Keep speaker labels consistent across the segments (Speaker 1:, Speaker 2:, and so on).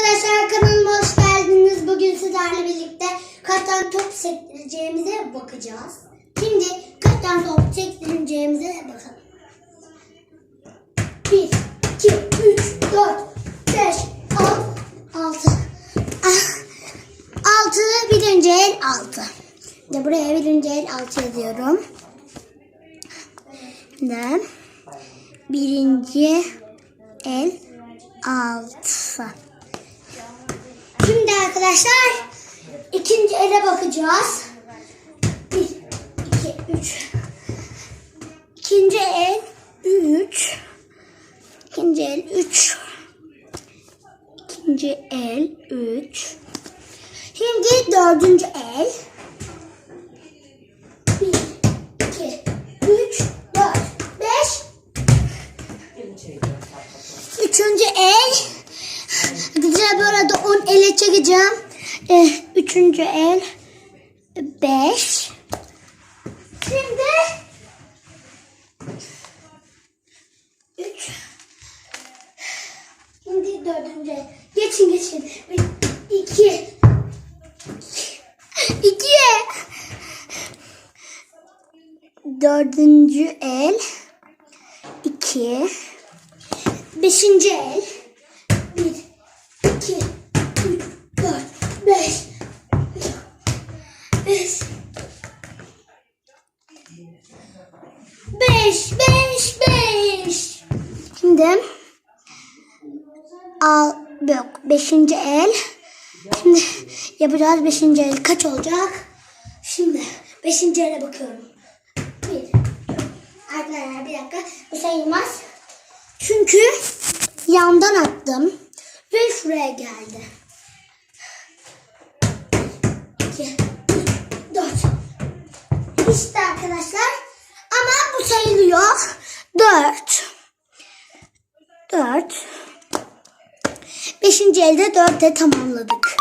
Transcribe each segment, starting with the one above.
Speaker 1: arkadaşlar kanalıma hoş geldiniz. Bugün sizlerle birlikte kaç top sektireceğimize bakacağız. Şimdi kaç top sektireceğimize bakalım. 1, 2, 3, 4, 5, 6, 6. 6 birinci el 6. De buraya birinci el 6 yazıyorum. Şimdi birinci el 6. Şimdi arkadaşlar ikinci ele bakacağız. 1, 2, 3. İkinci el 3. İkinci el 3. İkinci el 3. Şimdi dördüncü el. 1, 2, 3, 4, 5. Üçüncü el. Güzel bu arada 10 ele çekeceğim. Ee, üçüncü el. 5. Şimdi 3. Şimdi dördüncü el. Geçin geçin. Bir, iki. İki. Dördüncü el. iki. Beşinci el. Bir, iki, üç, dört, beş. Beş. Beş, beş, beş. Şimdi al, yok, beşinci el. Şimdi yapacağız beşinci el. Kaç olacak? Şimdi beşinci ele bakıyorum. Bir. Arkadaşlar bir dakika. Bu sayılmaz. Çünkü yandan attım ve şuraya geldi. 2, 3, 4. İşte arkadaşlar. Ama bu sayılıyor. 4. 4. Beşinci elde 4'e tamamladık.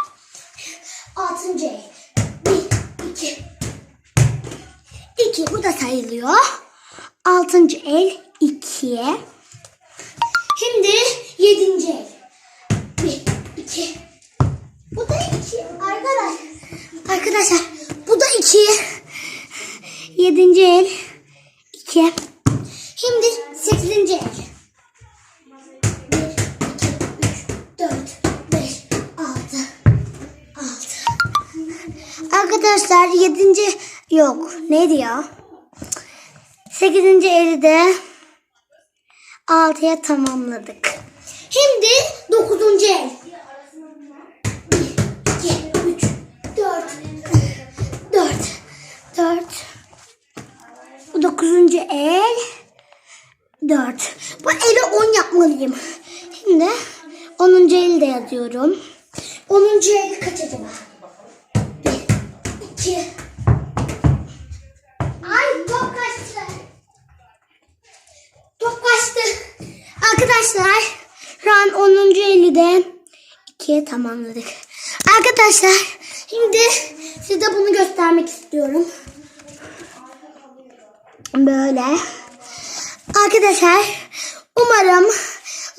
Speaker 1: Altıncı el. 1, 2, 2. Bu da sayılıyor. Altıncı el 2. Şimdi yedinci el. Bir, iki. Bu da iki. Arkadaş. Arkadaşlar bu da iki. Yedinci el. iki. Şimdi sekizinci el. Bir, iki, üç, dört, beş, altı. Altı. Arkadaşlar yedinci yok. Neydi ya? Sekizinci eli de 6'ya tamamladık. Şimdi 9. el. 1, 2, 3, 4, 4, 4. Bu 9. el. 4. Bu eli 10 yapmalıyım. Şimdi 10. eli de yazıyorum. 10. el kaç acaba? 1, 2, Ay top kaçtı. Top kaçtı. Arkadaşlar şu an 10. eli de 2'ye tamamladık. Arkadaşlar şimdi size bunu göstermek istiyorum. Böyle. Arkadaşlar umarım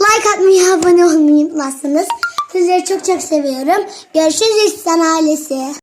Speaker 1: like atmayı abone olmayı unutmazsınız. Sizleri çok çok seviyorum. Görüşürüz İhsan ailesi.